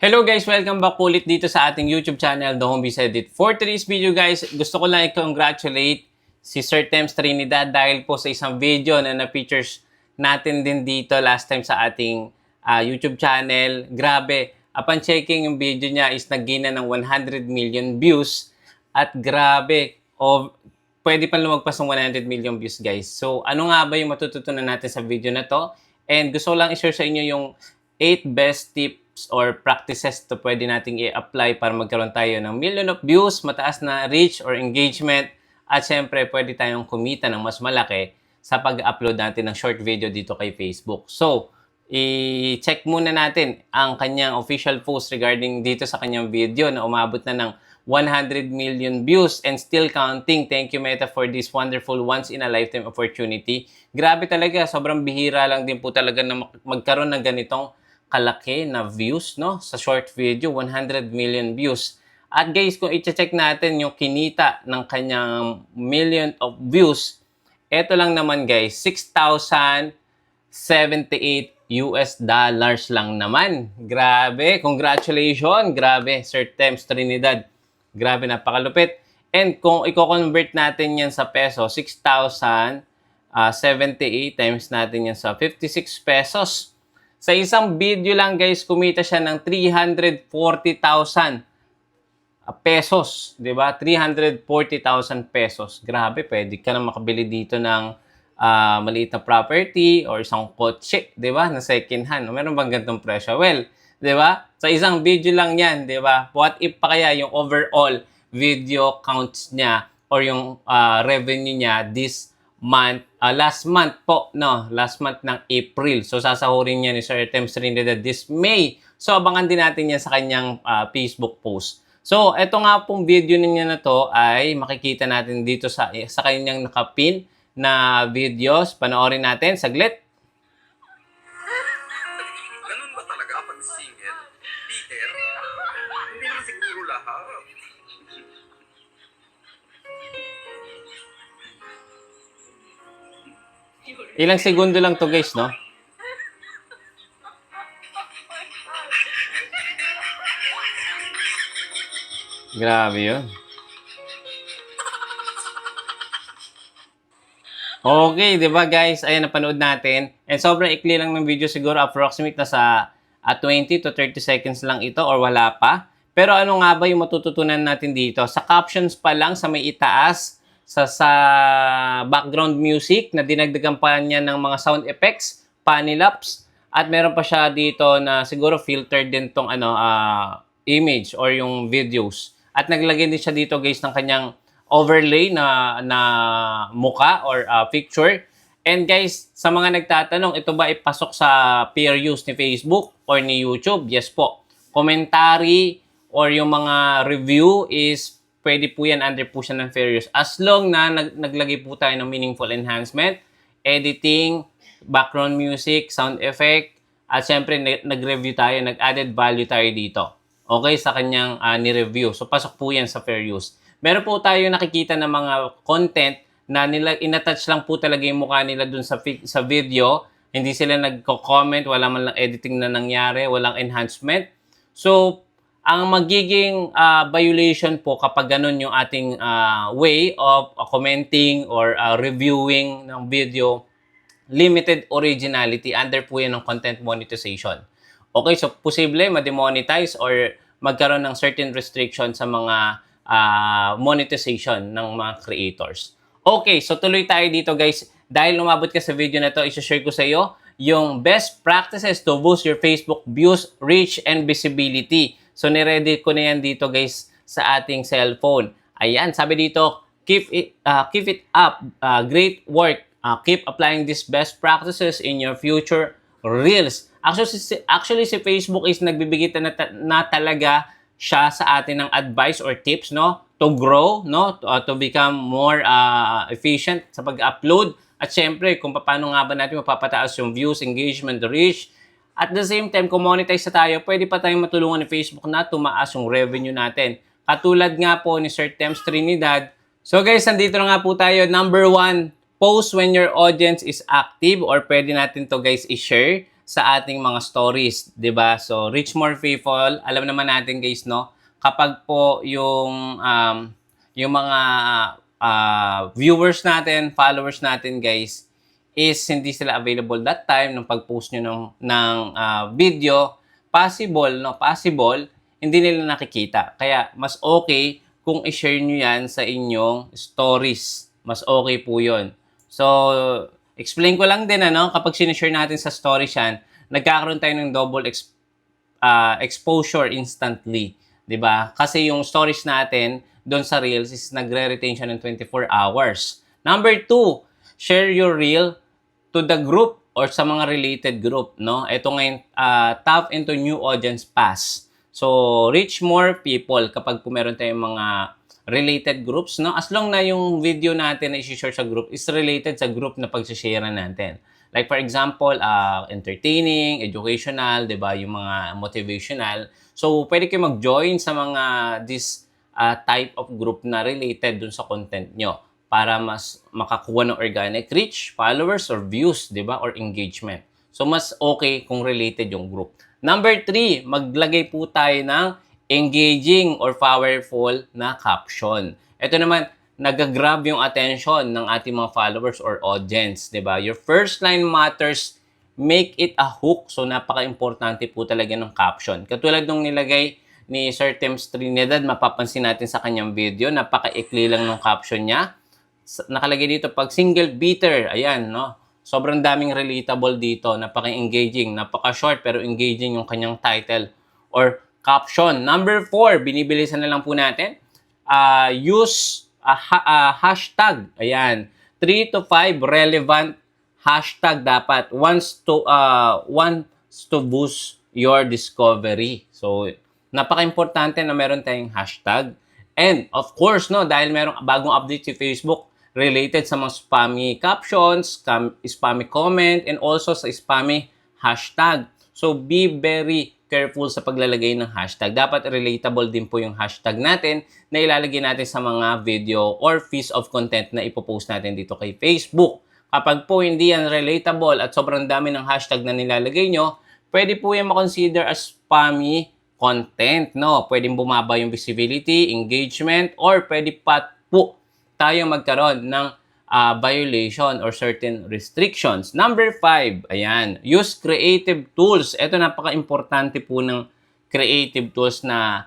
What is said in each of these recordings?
Hello guys! Welcome back ulit dito sa ating YouTube channel, The Home Edit. For today's video guys, gusto ko lang i-congratulate si Sir Tems Trinidad dahil po sa isang video na na-features natin din dito last time sa ating ah, YouTube channel. Grabe, upon checking yung video niya is nagina ng 100 million views at grabe, of, pwede pa lumagpas ng 100 million views guys. So ano nga ba yung matututunan natin sa video na to? And gusto lang i-share sa inyo yung 8 best tips or practices to pwede nating i-apply para magkaroon tayo ng million of views, mataas na reach or engagement, at syempre pwede tayong kumita ng mas malaki sa pag-upload natin ng short video dito kay Facebook. So, i-check muna natin ang kanyang official post regarding dito sa kanyang video na umabot na ng 100 million views and still counting. Thank you Meta for this wonderful once in a lifetime opportunity. Grabe talaga, sobrang bihira lang din po talaga na mag- magkaroon ng ganitong kalaki na views no? Sa short video 100 million views. At guys kung i-check natin yung kinita ng kanyang million of views eto lang naman guys 6,078 US dollars lang naman. Grabe congratulations. Grabe Sir Tems Trinidad. Grabe napakalupit. And kung i-convert natin yan sa peso 6,078 times natin yan sa 56 pesos sa isang video lang guys, kumita siya ng 340,000 pesos, 'di ba? 340,000 pesos. Grabe, pwede ka na makabili dito ng ah, maliit na property or isang kotse, 'di ba? Na second hand. Meron bang ganitong presyo? Well, 'di ba? Sa isang video lang 'yan, 'di ba? What if pa kaya yung overall video counts niya or yung ah, revenue niya this month, ah, last month po, no, last month ng April. So, sasahurin niya ni Sir Tems Trinidad this May. So, abangan din natin yan sa kanyang ah, Facebook post. So, eto nga pong video niya na to ay makikita natin dito sa, sa kanyang nakapin na videos. Panoorin natin, saglit. Ganun ba talaga pag single? Peter? Hindi naman siguro lahat. Ilang segundo lang to guys, no? Grabe yun. Okay, di ba guys? Ayan, napanood natin. And sobrang ikli lang ng video siguro, approximate na sa ah, 20 to 30 seconds lang ito or wala pa. Pero ano nga ba yung matututunan natin dito? Sa captions pa lang, sa may itaas, sa, sa background music na dinagdagan pa niya ng mga sound effects, panilapse, at meron pa siya dito na siguro filtered din tong ano, ah, image or yung videos. At naglagay din siya dito guys ng kanyang overlay na na muka or ah, picture. And guys, sa mga nagtatanong, ito ba ipasok sa peer use ni Facebook or ni YouTube? Yes po. Commentary or yung mga review is pwede po yan under po siya ng fair use. As long na nag, naglagay po tayo ng meaningful enhancement, editing, background music, sound effect, at syempre nag- nag-review tayo, nag-added value tayo dito. Okay, sa kanyang ah, ni-review. So, pasok po yan sa fair use. Meron po tayo nakikita ng mga content na nila, inattach lang po talaga yung mukha nila dun sa, sa video. Hindi sila nagko-comment, wala man lang editing na nangyari, walang enhancement. So, ang magiging ah, violation po kapag ganun yung ating ah, way of ah, commenting or ah, reviewing ng video, limited originality under po yan ng content monetization. Okay, so posible ma-demonetize or magkaroon ng certain restriction sa mga ah, monetization ng mga creators. Okay, so tuloy tayo dito guys. Dahil lumabot ka sa video na to, isi-share ko sa iyo yung best practices to boost your Facebook views, reach, and visibility. So, niready ko na yan dito guys sa ating cellphone. Ayan, sabi dito, keep it, ah, keep it up. Ah, great work. Ah, keep applying these best practices in your future reels. Actually, si, actually, si Facebook is nagbibigay na, ta- na talaga siya sa atin ng advice or tips, no? To grow, no? To, uh, to become more uh, efficient sa pag-upload. At syempre, kung paano nga ba natin mapapataas yung views, engagement, reach. At the same time, kung monetize na tayo, pwede pa tayong matulungan ni Facebook na tumaas yung revenue natin. Katulad nga po ni Sir Tems Trinidad. So guys, nandito na nga po tayo. Number one, post when your audience is active or pwede natin to guys i-share sa ating mga stories, 'di ba? So, reach more people. Alam naman natin guys, no? Kapag po yung um, yung mga ah, viewers natin, followers natin guys, is hindi sila available that time nung pag-post nyo ng, ng ah, video, possible, no? Possible, hindi nila nakikita. Kaya, mas okay kung i-share nyo yan sa inyong stories. Mas okay po yun. So, explain ko lang din, ano, kapag sinishare natin sa stories yan, nagkakaroon tayo ng double ex- ah, exposure instantly. 'di ba? Kasi yung stories natin doon sa Reels is nagre-retain siya ng 24 hours. Number two, share your reel to the group or sa mga related group, no? Ito ngayon, ah, tap into new audience pass. So, reach more people kapag po meron tayong mga related groups, no? As long na yung video natin na i-share sa group is related sa group na pag-share natin. Like for example, uh, entertaining, educational, 'di ba, yung mga motivational. So, pwede kayo mag-join sa mga this uh, type of group na related dun sa content nyo para mas makakuha ng organic reach, followers, or views, 'di ba, or engagement. So, mas okay kung related yung group. Number three, maglagay po tayo ng engaging or powerful na caption. Ito naman, nag-grab yung attention ng ating mga followers or audience, 'di ba? Your first line matters, make it a hook. So napaka-importante po talaga ng caption. Katulad nung nilagay ni Sir Tems Trinidad, mapapansin natin sa kanyang video, napaka-ikli lang ng caption niya. Nakalagay dito pag single beater, ayan, no? Sobrang daming relatable dito, napaka-engaging, napaka-short pero engaging yung kanyang title or caption. Number four, binibilisan na lang po natin. Uh, use a ha- ah, hashtag. Ayan. 3 to 5 relevant hashtag dapat wants to uh, wants to boost your discovery. So, napaka-importante na meron tayong hashtag. And of course, no, dahil merong bagong update si Facebook related sa mga spammy captions, spammy comment, and also sa spammy hashtag. So, be very careful sa paglalagay ng hashtag. Dapat relatable din po yung hashtag natin na ilalagay natin sa mga video or piece of content na ipopost natin dito kay Facebook. Kapag po hindi yan relatable at sobrang dami ng hashtag na nilalagay nyo, pwede po yan makonsider as spammy content, no? Pwedeng bumaba yung visibility, engagement, or pwede pa po tayo magkaroon ng ah, violation or certain restrictions. Number five, ayan, use creative tools. Ito napaka-importante po ng creative tools na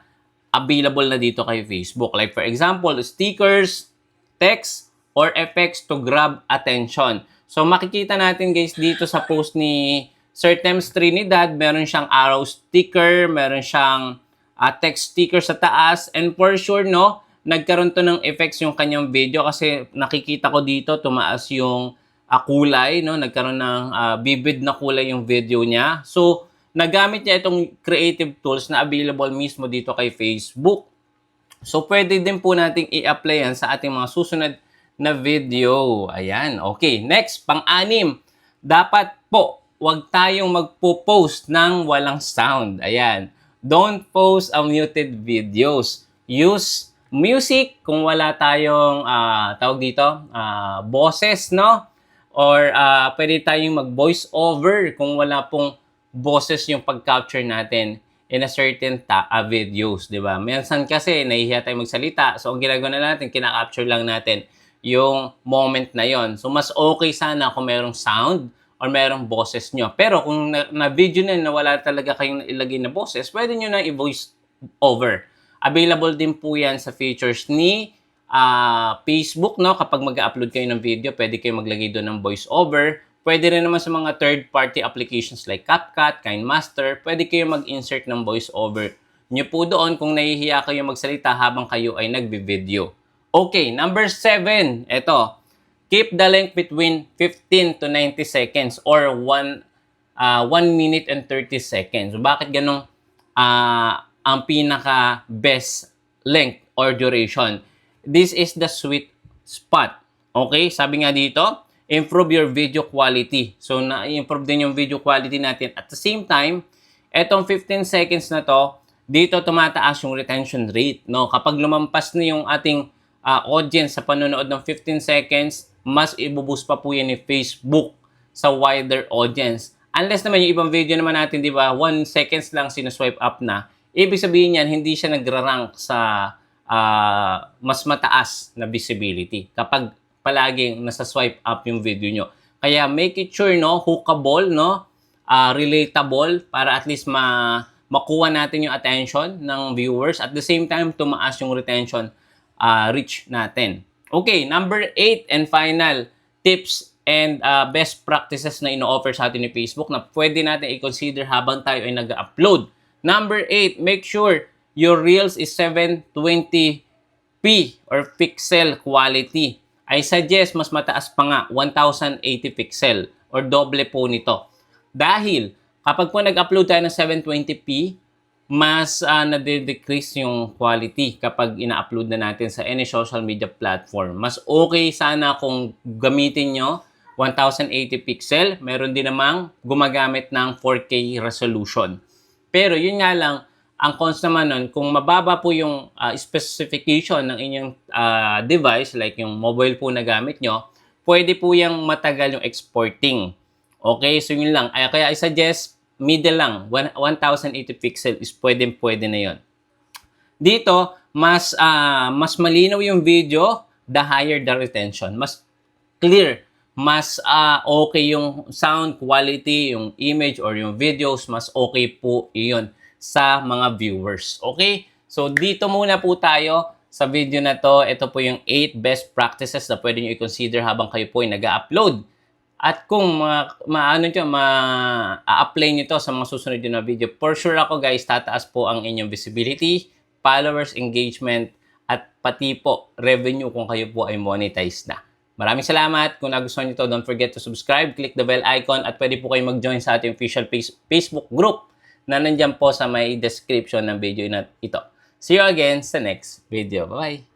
available na dito kay Facebook. Like for example, stickers, text, or effects to grab attention. So makikita natin guys dito sa post ni Sir Tems Trinidad, meron siyang arrow sticker, meron siyang ah, text sticker sa taas, and for sure, no, nagkaroon to ng effects yung kanyang video kasi nakikita ko dito, tumaas yung ah, kulay, no, nagkaroon ng ah, vivid na kulay yung video niya. So, nagamit niya itong creative tools na available mismo dito kay Facebook. So, pwede din po nating i-apply yan sa ating mga susunod na video. Ayan. Okay. Next, pang-anim. Dapat po, huwag tayong magpo-post ng walang sound. Ayan. Don't post unmuted videos. Use music kung wala tayong, ah, tawag dito, ah, boses, no? Or ah, pwede tayong mag-voice over kung wala pong boses yung pag-capture natin in a certain ta- ah, videos, di ba? Minsan kasi nahihiya tayo magsalita. So, ang ginagawa na natin, kina-capture lang natin yung moment na yon. So, mas okay sana kung merong sound or merong boses nyo. Pero kung na- na-video na, na wala talaga kayong ilagay na boses, pwede nyo na i-voice over. Available din po yan sa features ni ah, Facebook, no? Kapag mag-upload kayo ng video, pwede kayo maglagay doon ng voice over. Pwede rin naman sa mga third-party applications like CapCut, KineMaster, pwede kayo mag-insert ng voice over nyo po doon kung nahihiya kayo magsalita habang kayo ay nagbi-video. Okay, number seven, ito. Keep the length between 15 to 90 seconds or 1 uh, 1 minute and 30 seconds. Bakit ganong ah, ang pinaka best length or duration? This is the sweet spot. Okay? Sabi nga dito, improve your video quality. So, na-improve din yung video quality natin. At the same time, etong 15 seconds na to, dito tumataas yung retention rate. No? Kapag lumampas na yung ating ah, audience sa panonood ng 15 seconds, mas ibuboost pa po yan ni Facebook sa wider audience. Unless naman yung ibang video naman natin, di ba, one seconds lang sinuswipe up na, ibig sabihin yan, hindi siya nagra-rank sa ah, mas mataas na visibility kapag palaging nasa swipe up yung video nyo. Kaya make it sure, no, hookable, no, ah, relatable para at least ma makuha natin yung attention ng viewers at the same time tumaas yung retention ah, reach natin. Okay, number 8 and final tips and ah, best practices na ino-offer sa atin ni Facebook na pwede natin i-consider habang tayo ay nag-upload. Number 8, make sure your Reels is 720p or pixel quality. I suggest mas mataas pa nga, 1080 pixel or doble po nito. Dahil kapag po nag-upload tayo ng 720p, mas uh, nade-decrease yung quality kapag ina-upload na natin sa any social media platform. Mas okay sana kung gamitin nyo 1080 pixel. Meron din namang gumagamit ng 4K resolution. Pero yun nga lang, ang cons naman nun, kung mababa po yung ah, specification ng inyong ah, device, like yung mobile po na gamit nyo, pwede po yung matagal yung exporting. Okay, so yun lang. Ay, kaya I suggest middle lang, One- 1080 pixel is pwede pwede na yon. Dito, mas ah, mas malinaw yung video, the higher the retention. Mas clear, mas ah, okay yung sound quality, yung image or yung videos, mas okay po iyon sa mga viewers. Okay? So dito muna po tayo sa video na to. Ito po yung 8 best practices na pwede nyo i-consider habang kayo po ay nag-upload. At kung ma, maano nyo, ma-apply nyo to sa mga susunod na video, for sure ako guys, tataas po ang inyong visibility, followers, engagement, at pati po revenue kung kayo po ay monetize na. Maraming salamat. Kung nagustuhan nyo to, don't forget to subscribe, click the bell icon, at pwede po kayo mag-join sa ating official face- Facebook group na nandyan po sa may description ng video na ito. See you again sa next video. Bye-bye!